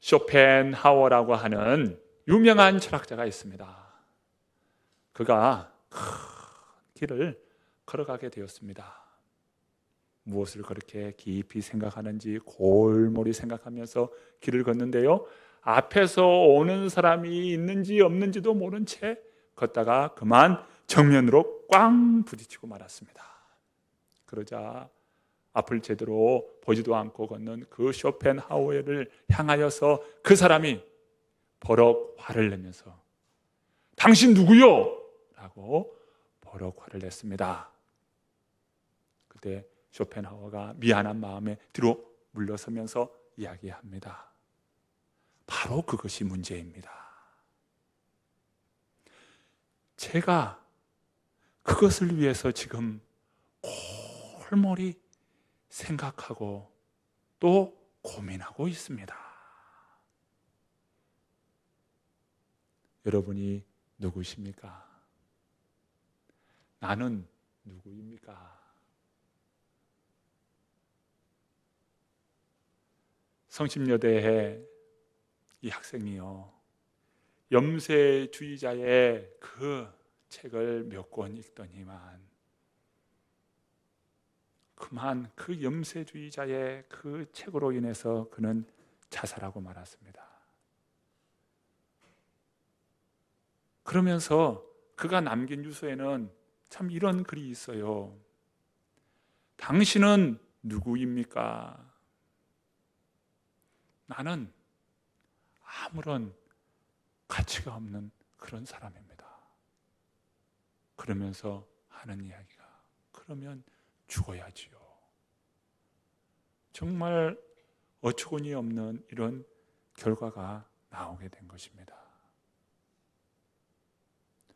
쇼펜하워라고 하는 유명한 철학자가 있습니다. 그가 큰 길을 걸어가게 되었습니다. 무엇을 그렇게 깊이 생각하는지 골몰이 생각하면서 길을 걷는데요. 앞에서 오는 사람이 있는지 없는지도 모른 채 걷다가 그만 정면으로 꽝 부딪히고 말았습니다. 그러자 앞을 제대로 보지도 않고 걷는 그 쇼펜하우어를 향하여서 그 사람이 버럭 화를 내면서 당신 누구요? 라고 버럭 화를 냈습니다. 그때 쇼펜하우어가 미안한 마음에 뒤로 물러서면서 이야기합니다. 바로 그것이 문제입니다. 제가 그것을 위해서 지금 골몰이 생각하고 또 고민하고 있습니다. 여러분이 누구십니까? 나는 누구입니까? 성심여대의 이 학생이요. 염세주의자의 그 책을 몇 권 읽더니만 그만 그 염세주의자의 그 책으로 인해서 그는 자살하고 말았습니다. 그러면서 그가 남긴 유서에는 참 이런 글이 있어요. 당신은 누구입니까? 나는 아무런 가치가 없는 그런 사람입니다. 그러면서 하는 이야기가 그러면 죽어야지요. 정말 어처구니 없는 이런 결과가 나오게 된 것입니다.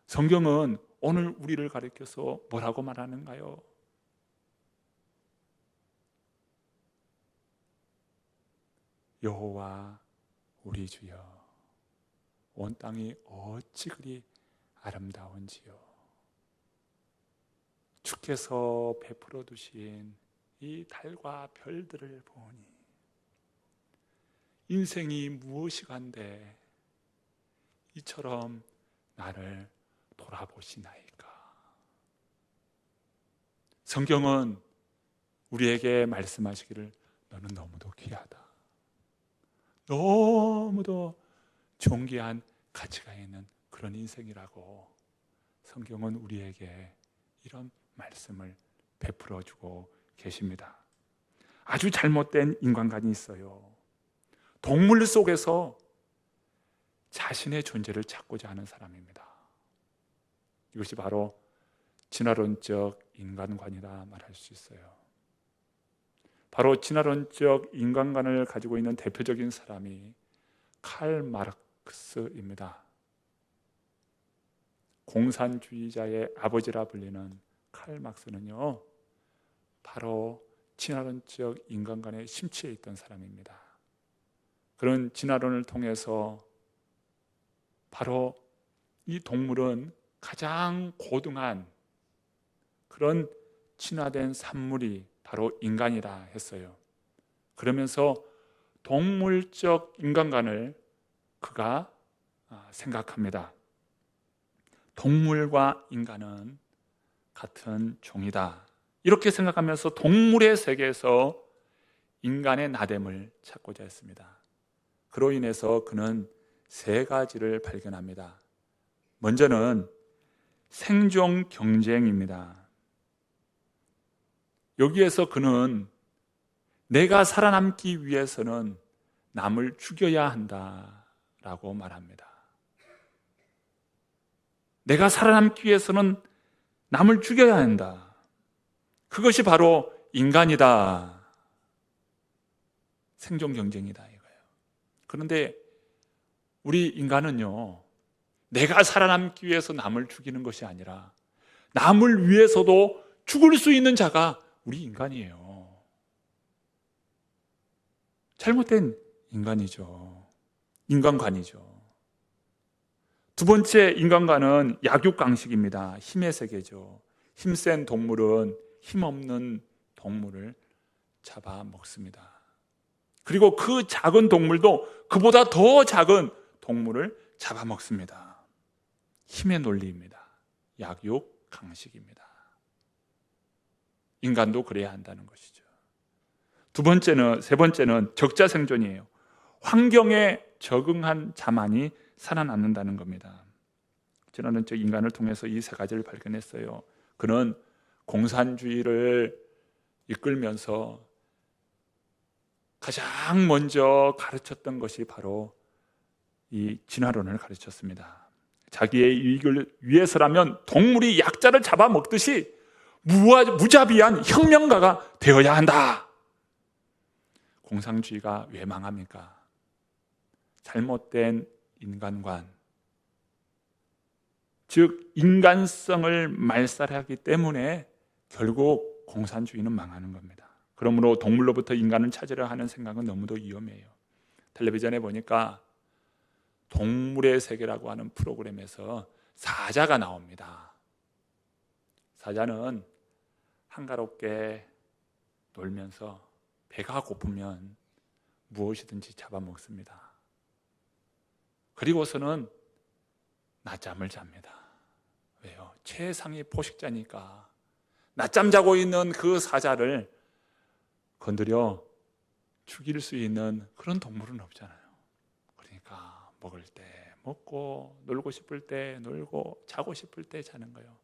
성경은 오늘 우리를 가리켜서 뭐라고 말하는가요? 여호와 우리 주여 온 땅이 어찌 그리 아름다운지요 주께서 베풀어 두신 이 달과 별들을 보니 인생이 무엇이간데 이처럼 나를 돌아보시나이까? 성경은 우리에게 말씀하시기를 너는 너무도 귀하다. 너무도 존귀한 가치가 있는 그런 인생이라고 성경은 우리에게 이런 말씀을 베풀어 주고 계십니다. 아주 잘못된 인간관이 있어요. 동물 속에서 자신의 존재를 찾고자 하는 사람입니다. 이것이 바로 진화론적 인간관이라 말할 수 있어요. 바로 진화론적 인간관을 가지고 있는 대표적인 사람이 칼 마르크스입니다. 공산주의자의 아버지라 불리는 칼 막스는요, 바로 진화론적 인간관에 심취해 있던 사람입니다. 그런 진화론을 통해서 바로 이 동물은 가장 고등한 그런 진화된 산물이 바로 인간이라 했어요. 그러면서 동물적 인간관을 그가 아, 생각합니다. 동물과 인간은 같은 종이다. 이렇게 생각하면서 동물의 세계에서 인간의 나됨을 찾고자 했습니다. 그로 인해서 그는 세 가지를 발견합니다. 먼저는 생존 경쟁입니다. 여기에서 그는 내가 살아남기 위해서는 남을 죽여야 한다 라고 말합니다. 내가 살아남기 위해서는 남을 죽여야 한다. 그것이 바로 인간이다. 생존 경쟁이다 이거예요. 그런데 우리 인간은요. 내가 살아남기 위해서 남을 죽이는 것이 아니라 남을 위해서도 죽을 수 있는 자가 우리 인간이에요. 잘못된 인간이죠. 인간관이죠. 두 번째 인간관은 약육강식입니다. 힘의 세계죠. 힘센 동물은 힘없는 동물을 잡아 먹습니다. 그리고 그 작은 동물도 그보다 더 작은 동물을 잡아 먹습니다. 힘의 논리입니다. 약육 강식입니다. 인간도 그래야 한다는 것이죠. 두 번째는 세 번째는 적자 생존이에요. 환경에 적응한 자만이 살아남는다는 겁니다. 저는 저 인간을 통해서 이 세 가지를 발견했어요. 그는 공산주의를 이끌면서 가장 먼저 가르쳤던 것이 바로 이 진화론을 가르쳤습니다. 자기의 이익을 위해서라면 동물이 약자를 잡아먹듯이 무자비한 혁명가가 되어야 한다. 공상주의가 왜 망합니까? 잘못된 인간관, 즉 인간성을 말살하기 때문에 결국 공산주의는 망하는 겁니다. 그러므로 동물로부터 인간을 찾으려 하는 생각은 너무도 위험해요. 텔레비전에 보니까 동물의 세계라고 하는 프로그램에서 사자가 나옵니다. 사자는 한가롭게 놀면서 배가 고프면 무엇이든지 잡아먹습니다. 그리고서는 낮잠을 잡니다. 왜요? 최상위 포식자니까. 낮잠 자고 있는 그 사자를 건드려 죽일 수 있는 그런 동물은 없잖아요. 그러니까 먹을 때 먹고 놀고 싶을 때 놀고 자고 싶을 때 자는 거예요.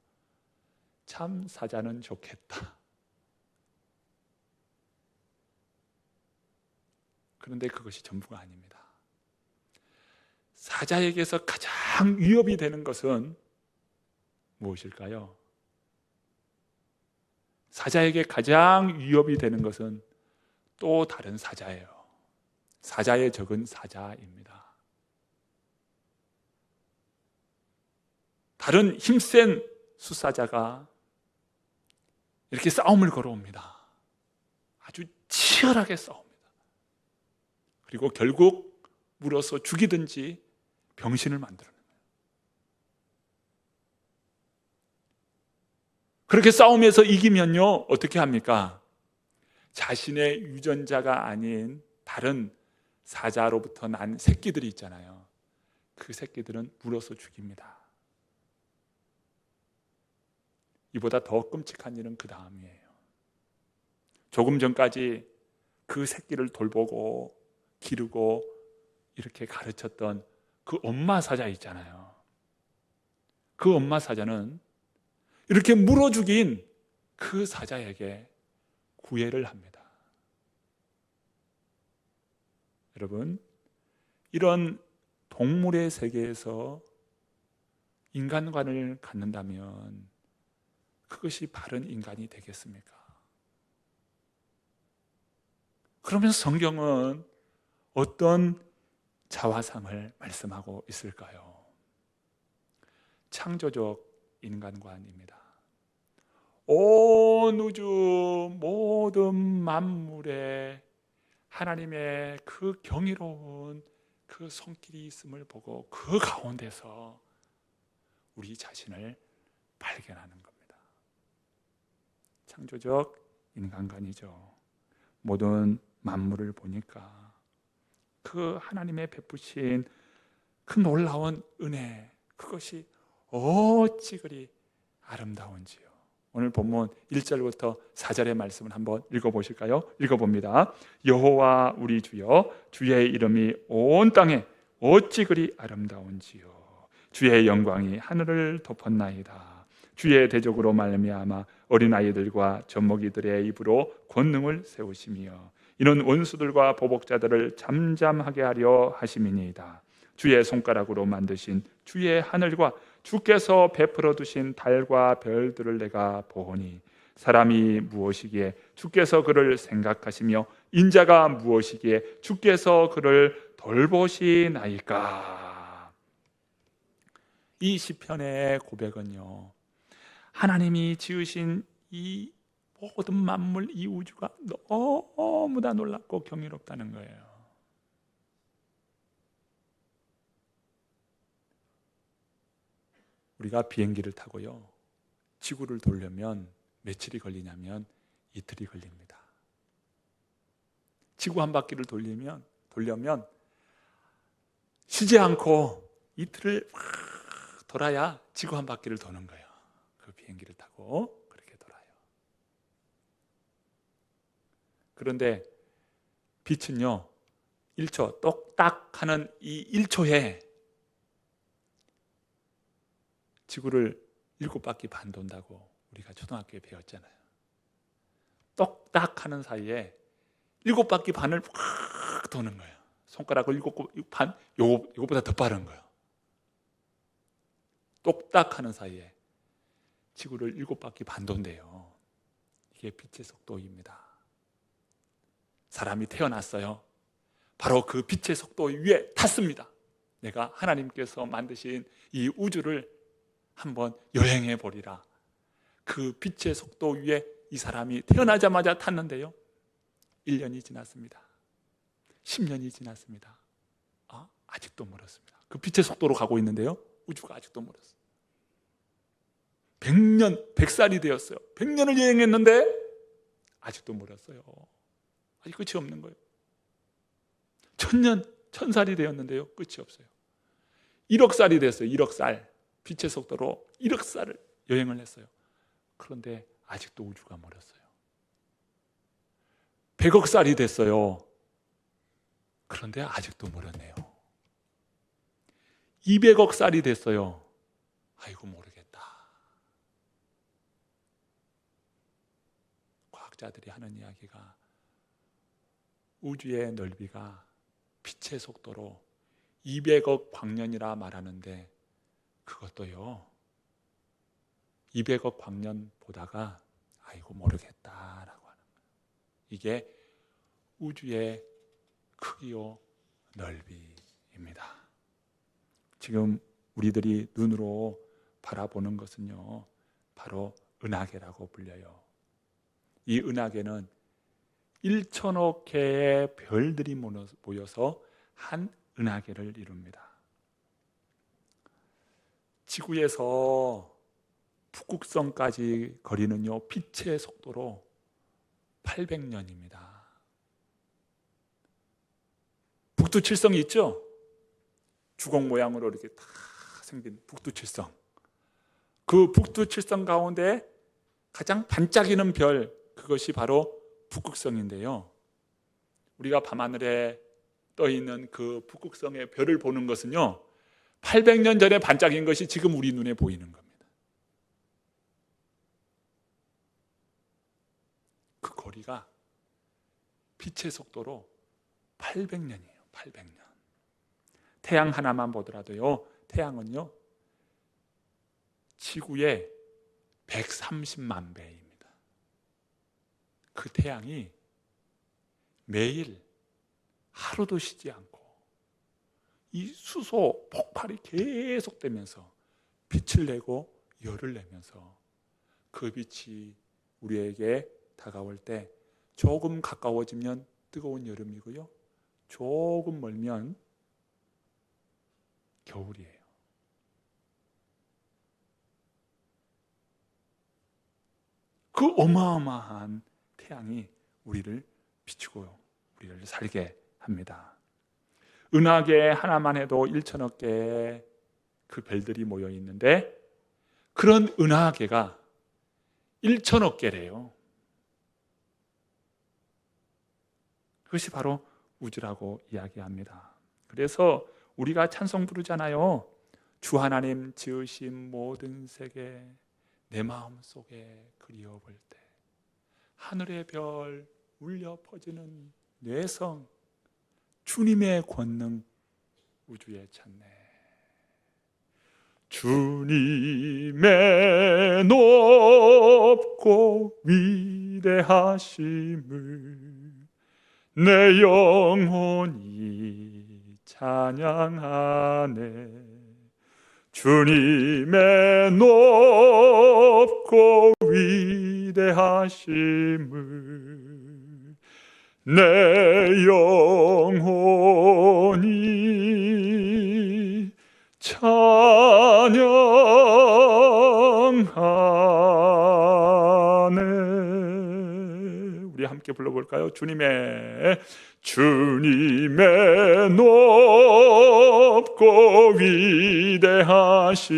참 사자는 좋겠다. 그런데 그것이 전부가 아닙니다. 사자에게서 가장 위협이 되는 것은 무엇일까요? 사자에게 가장 위협이 되는 것은 또 다른 사자예요. 사자의 적은 사자입니다. 다른 힘센 수사자가 이렇게 싸움을 걸어옵니다. 아주 치열하게 싸웁니다. 그리고 결국 물어서 죽이든지 병신을 만들어내요. 그렇게 싸움에서 이기면요, 어떻게 합니까? 자신의 유전자가 아닌 다른 사자로부터 난 새끼들이 있잖아요. 그 새끼들은 물어서 죽입니다. 이보다 더 끔찍한 일은 그 다음이에요. 조금 전까지 그 새끼를 돌보고 기르고 이렇게 가르쳤던 그 엄마 사자 있잖아요. 그 엄마 사자는 이렇게 물어 죽인 그 사자에게 구애를 합니다. 여러분, 이런 동물의 세계에서 인간관을 갖는다면 그것이 바른 인간이 되겠습니까? 그러면 성경은 어떤 자화상을 말씀하고 있을까요? 창조적 인간관입니다. 온 우주 모든 만물에 하나님의 그 경이로운 그 손길이 있음을 보고 그 가운데서 우리 자신을 발견하는 겁니다. 창조적 인간관이죠. 모든 만물을 보니까 그 하나님의 베푸신 그 놀라운 은혜 그것이 어찌 그리 아름다운지요. 오늘 본문 1절부터 4절의 말씀을 한번 읽어 보실까요? 읽어 봅니다. 여호와 우리 주여 주의 이름이 온 땅에 어찌 그리 아름다운지요. 주의 영광이 하늘을 덮었나이다. 주의 대적으로 말미암아 어린 아이들과 젖먹이들의 입으로 권능을 세우시며 이는 원수들과 보복자들을 잠잠하게 하려 하심이니이다. 주의 손가락으로 만드신 주의 하늘과 주께서 베풀어 두신 달과 별들을 내가 보니 사람이 무엇이기에 주께서 그를 생각하시며 인자가 무엇이기에 주께서 그를 돌보시나이까 이 시편의 고백은요 하나님이 지으신 이 모든 만물 이 우주가 너무나 놀랍고 경이롭다는 거예요 우리가 비행기를 타고요. 지구를 돌려면 며칠이 걸리냐면 이틀이 걸립니다. 지구 한 바퀴를 돌리면 돌려면 쉬지 않고 이틀을 막 돌아야 지구 한 바퀴를 도는 거예요. 그 비행기를 타고 그렇게 돌아요. 그런데 빛은요, 1초 똑딱 하는 이 1초에 지구를 일곱 바퀴 반 돈다고 우리가 초등학교에 배웠잖아요. 똑딱 하는 사이에 일곱 바퀴 반을 확 도는 거예요. 손가락을 일곱 반, 요거, 요거보다 더 빠른 거예요. 똑딱 하는 사이에 지구를 일곱 바퀴 반 돈대요. 이게 빛의 속도입니다. 사람이 태어났어요. 바로 그 빛의 속도 위에 탔습니다. 내가 하나님께서 만드신 이 우주를 한번 여행해 보리라. 그 빛의 속도 위에 이 사람이 태어나자마자 탔는데요. 1년이 지났습니다. 10년이 지났습니다. 아, 아직도 멀었습니다. 그 빛의 속도로 가고 있는데요. 우주가 아직도 멀었어요. 100년, 100살이 되었어요. 100년을 여행했는데 아직도 멀었어요. 아직 끝이 없는 거예요. 천년, 천살이 되었는데요. 끝이 없어요. 1억 살이 됐어요. 1억 살. 빛의 속도로 1억 살을 여행을 했어요. 그런데 아직도 우주가 멀었어요. 100억 살이 됐어요. 그런데 아직도 멀었네요. 200억 살이 됐어요. 아이고 모르겠다. 과학자들이 하는 이야기가 우주의 넓이가 빛의 속도로 200억 광년이라 말하는데 그것도요. 200억 광년 보다가 아이고 모르겠다라고 하는 거예요. 이게 우주의 크기요 넓이입니다. 지금 우리들이 눈으로 바라보는 것은요. 바로 은하계라고 불려요. 이 은하계는 1천억 개의 별들이 모여서 한 은하계를 이룹니다. 지구에서 북극성까지 거리는요 빛의 속도로 800년입니다. 북두칠성이 있죠? 주걱 모양으로 이렇게 다 생긴 북두칠성. 그 북두칠성 가운데 가장 반짝이는 별 그것이 바로 북극성인데요. 우리가 밤하늘에 떠 있는 그 북극성의 별을 보는 것은요. 800년 전에 반짝인 것이 지금 우리 눈에 보이는 겁니다. 그 거리가 빛의 속도로 800년이에요. 800년. 태양 하나만 보더라도요. 태양은요. 지구의 130만 배입니다. 그 태양이 매일 하루도 쉬지 않고 이 수소 폭발이 계속되면서 빛을 내고 열을 내면서 그 빛이 우리에게 다가올 때 조금 가까워지면 뜨거운 여름이고요. 조금 멀면 겨울이에요. 그 어마어마한 태양이 우리를 비추고 우리를 살게 합니다. 은하계 하나만 해도 1천억 개의 그 별들이 모여 있는데 그런 은하계가 1천억 개래요. 그것이 바로 우주라고 이야기합니다. 그래서 우리가 찬송 부르잖아요. 주 하나님 지으신 모든 세계 내 마음 속에 그리워볼 때 하늘의 별 울려 퍼지는 뇌성 주님의 권능 우주에 찾네. 주님의 높고 위대하심을 내 영혼이 찬양하네. 주님의 높고 위 대하심을 내 영혼이 찬양하네 우리 함께 불러볼까요? 주님의 주님의 높고 위대하심을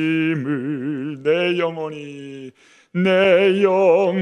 내 영혼이 내 영혼이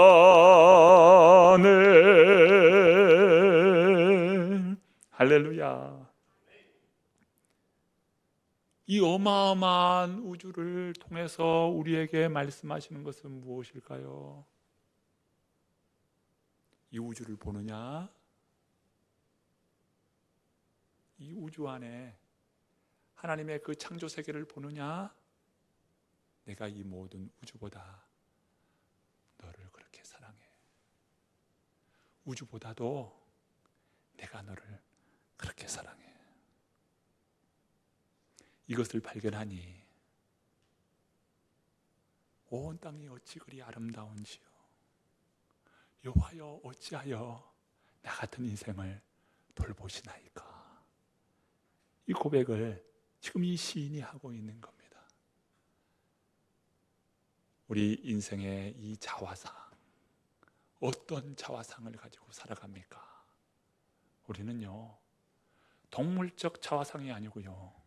이 어마어마한 우주를 통해서 우리에게 말씀하시는 것은 무엇일까요? 이 우주를 보느냐? 이 우주 안에 하나님의 그 창조 세계를 보느냐? 내가 이 모든 우주보다 너를 그렇게 사랑해. 우주보다도 내가 너를 그렇게 사랑해. 이것을 발견하니 온 땅이 어찌 그리 아름다운지요. 여호와여 어찌하여 나 같은 인생을 돌보시나이까. 이 고백을 지금 이 시인이 하고 있는 겁니다. 우리 인생의 이 자화상 어떤 자화상을 가지고 살아갑니까? 우리는요 동물적 자화상이 아니고요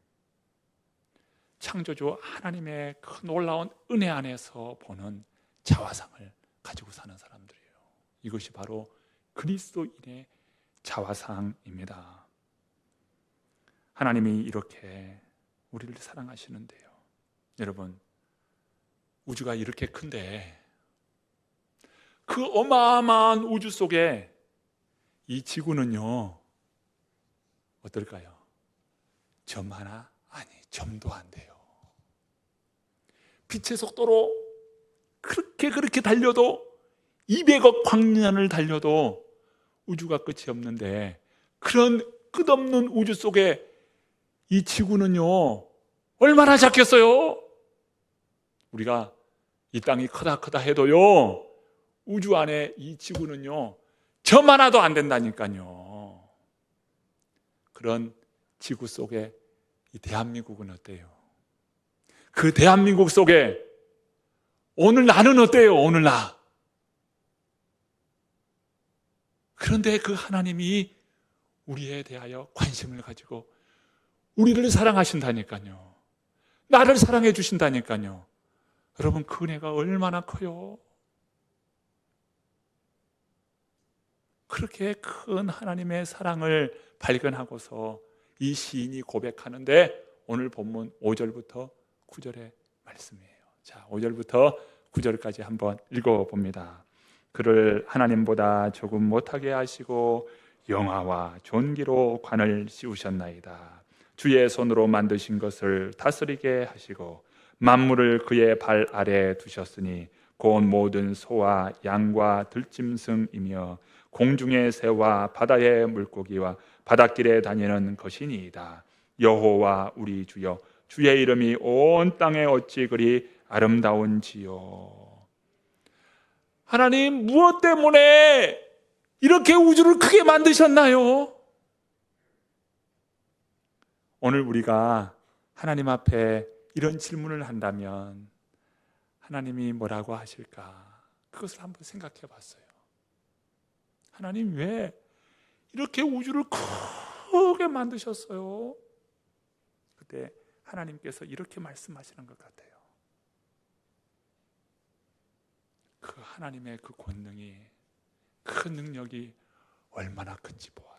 창조주 하나님의 그 놀라운 은혜 안에서 보는 자화상을 가지고 사는 사람들이에요. 이것이 바로 그리스도인의 자화상입니다. 하나님이 이렇게 우리를 사랑하시는데요. 여러분, 우주가 이렇게 큰데 그 어마어마한 우주 속에 이 지구는요, 어떨까요? 점 하나? 아니, 점도 안 돼요. 빛의 속도로 그렇게 그렇게 달려도 200억 광년을 달려도 우주가 끝이 없는데 그런 끝없는 우주 속에 이 지구는요 얼마나 작겠어요? 우리가 이 땅이 크다 크다 해도요 우주 안에 이 지구는요 점 하나도 안 된다니까요. 그런 지구 속에 이 대한민국은 어때요? 그 대한민국 속에 오늘 나는 어때요? 오늘 나. 그런데 그 하나님이 우리에 대하여 관심을 가지고 우리를 사랑하신다니까요. 나를 사랑해 주신다니까요. 여러분, 그 은혜가 얼마나 커요? 그렇게 큰 하나님의 사랑을 발견하고서 이 시인이 고백하는데 오늘 본문 5절부터 9절의 말씀이에요. 자, 5절부터 9절까지 한번 읽어 봅니다. 그를 하나님보다 조금 못하게 하시고 영화와 존귀로 관을 씌우셨나이다. 주의 손으로 만드신 것을 다스리게 하시고 만물을 그의 발 아래 두셨으니 곧 모든 소와 양과 들짐승이며 공중의 새와 바다의 물고기와 바닷길에 다니는 것이니이다. 여호와 우리 주여 주의 이름이 온 땅에 어찌 그리 아름다운지요. 하나님 무엇 때문에 이렇게 우주를 크게 만드셨나요? 오늘 우리가 하나님 앞에 이런 질문을 한다면 하나님이 뭐라고 하실까? 그것을 한번 생각해 봤어요. 하나님 왜 이렇게 우주를 크게 만드셨어요? 그때 하나님께서 이렇게 말씀하시는 것 같아요. 그 하나님의 그 권능이 그 능력이 얼마나 큰지 보아라.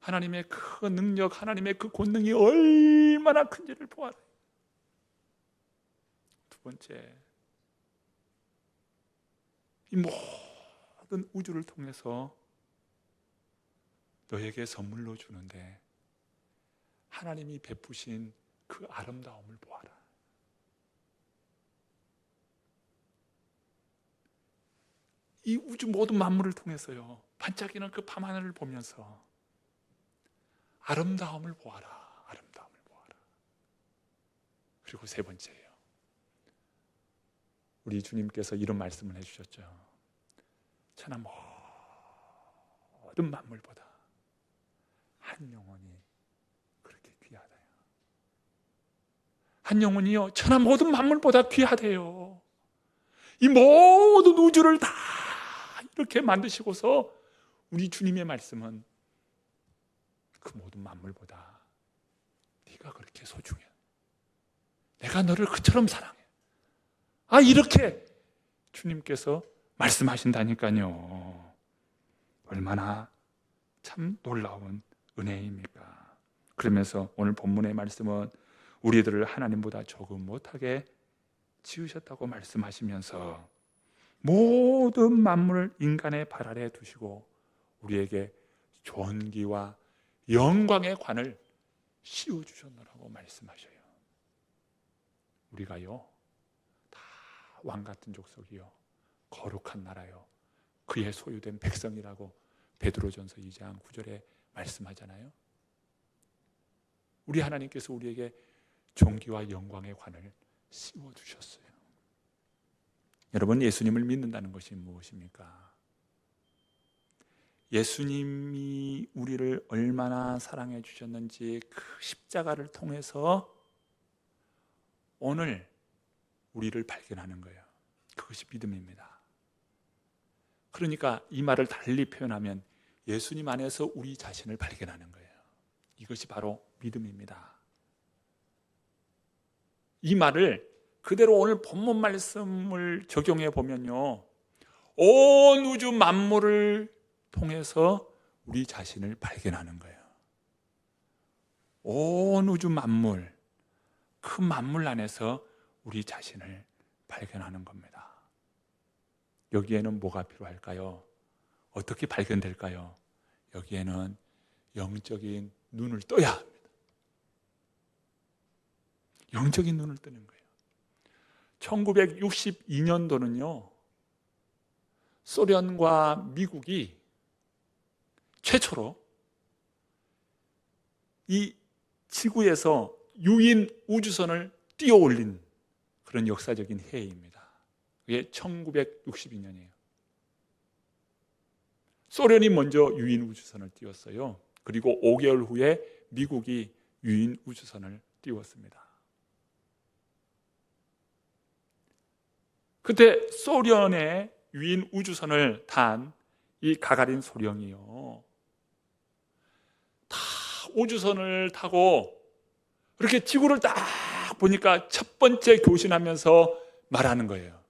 하나님의 그 능력, 하나님의 그 권능이 얼마나 큰지를 보아라. 두 번째, 이 모든 우주를 통해서 너에게 선물로 주는데 하나님이 베푸신 그 아름다움을 보아라. 이 우주 모든 만물을 통해서요. 반짝이는 그 밤 하늘을 보면서 아름다움을 보아라. 아름다움을 보아라. 그리고 세 번째예요. 우리 주님께서 이런 말씀을 해 주셨죠. 천하 모든 만물보다 한 영혼이 그렇게 귀하다요. 한 영혼이요 천하 모든 만물보다 귀하대요. 이 모든 우주를 다 이렇게 만드시고서 우리 주님의 말씀은 그 모든 만물보다 네가 그렇게 소중해. 내가 너를 그처럼 사랑해. 아 이렇게 주님께서 말씀하신다니까요. 얼마나 참 놀라운 은혜입니까? 그러면서 오늘 본문의 말씀은 우리들을 하나님보다 조금 못하게 지으셨다고 말씀하시면서 모든 만물을 인간의 발 아래 두시고 우리에게 존귀와 영광의 관을 씌워 주셨노라고 말씀하셔요. 우리가요 다 왕 같은 족속이요 거룩한 나라요 그의 소유된 백성이라고 베드로전서 2장 9절에 말씀하잖아요. 우리 하나님께서 우리에게 존귀와 영광의 관을 씌워 주셨어요. 여러분 예수님을 믿는다는 것이 무엇입니까? 예수님이 우리를 얼마나 사랑해 주셨는지 그 십자가를 통해서 오늘 우리를 발견하는 거예요. 그것이 믿음입니다. 그러니까 이 말을 달리 표현하면 예수님 안에서 우리 자신을 발견하는 거예요. 이것이 바로 믿음입니다. 이 말을 그대로 오늘 본문 말씀을 적용해 보면요. 온 우주 만물을 통해서 우리 자신을 발견하는 거예요. 온 우주 만물, 그 만물 안에서 우리 자신을 발견하는 겁니다. 여기에는 뭐가 필요할까요? 어떻게 발견될까요? 여기에는 영적인 눈을 떠야 합니다. 영적인 눈을 뜨는 거예요. 1962년도는요, 소련과 미국이 최초로 이 지구에서 유인 우주선을 띄어 올린 그런 역사적인 해입니다. 그게 1962년이에요. 소련이 먼저 유인 우주선을 띄웠어요. 그리고 5개월 후에 미국이 유인 우주선을 띄웠습니다. 그때 소련의 유인 우주선을 탄 이 가가린 소령이요. 다 우주선을 타고 이렇게 지구를 딱 보니까 첫 번째 교신하면서 말하는 거예요.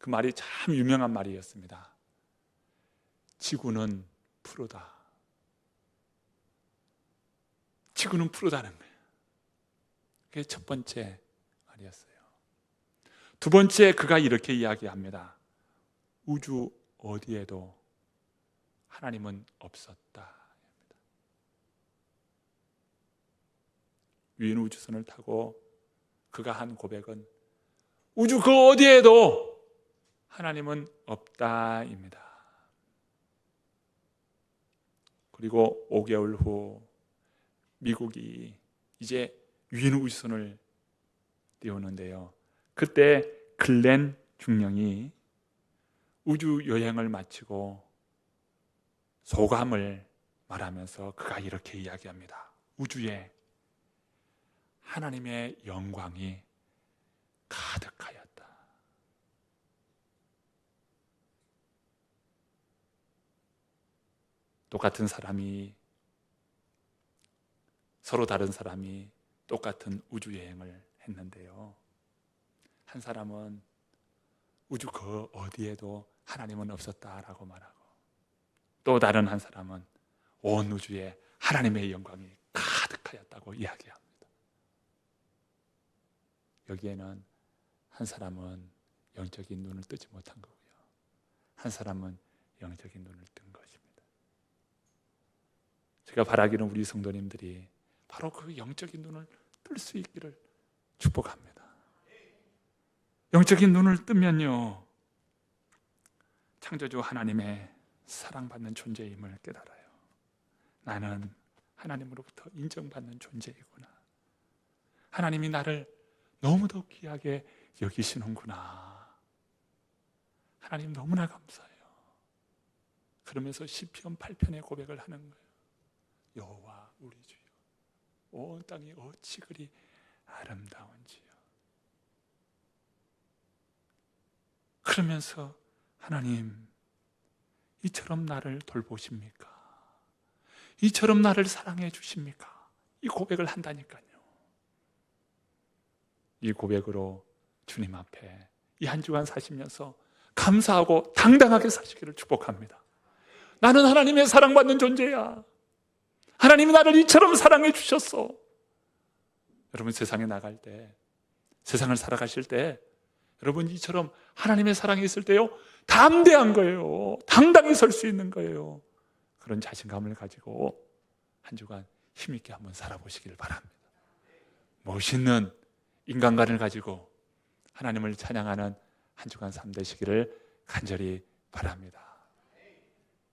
그 말이 참 유명한 말이었습니다. 지구는 푸르다. 지구는 푸르다는 거예요. 그게 첫 번째 말이었어요. 두 번째 그가 이렇게 이야기합니다. 우주 어디에도 하나님은 없었다. 유인 우주선을 타고 그가 한 고백은 우주 그 어디에도 하나님은 없다입니다. 그리고 5개월 후 미국이 이제 유인 우주선을 띄우는데요. 그때 글렌 중령이 우주 여행을 마치고 소감을 말하면서 그가 이렇게 이야기합니다. 우주에 하나님의 영광이 가득하였다. 똑같은 사람이 서로 다른 사람이 똑같은 우주 여행을 했는데요. 한 사람은 우주 그 어디에도 하나님은 없었다라고 말하고 또 다른 한 사람은 온 우주에 하나님의 영광이 가득하였다고 이야기합니다. 여기에는 한 사람은 영적인 눈을 뜨지 못한 거고요. 한 사람은 영적인 눈을 뜬 것입니다. 제가 바라기는 우리 성도님들이 바로 그 영적인 눈을 뜰 수 있기를 축복합니다. 영적인 눈을 뜨면요. 창조주 하나님의 사랑받는 존재임을 깨달아요. 나는 하나님으로부터 인정받는 존재이구나. 하나님이 나를 너무도 귀하게 여기시는구나. 하나님 너무나 감사해요. 그러면서 시편 8편의 고백을 하는 거예요. 여호와 우리 주여 온 땅이 어찌 그리 아름다운지요. 그러면서 하나님 이처럼 나를 돌보십니까? 이처럼 나를 사랑해 주십니까? 이 고백을 한다니까요. 이 고백으로 주님 앞에 이 한 주간 사시면서 감사하고 당당하게 사시기를 축복합니다. 나는 하나님의 사랑받는 존재야. 하나님이 나를 이처럼 사랑해 주셨어. 여러분 세상에 나갈 때, 세상을 살아가실 때, 여러분 이처럼 하나님의 사랑이 있을 때요, 담대한 거예요. 당당히 설 수 있는 거예요. 그런 자신감을 가지고 한 주간 힘있게 한번 살아보시길 바랍니다. 멋있는 인간관을 가지고 하나님을 찬양하는 한 주간 삶 되시기를 간절히 바랍니다.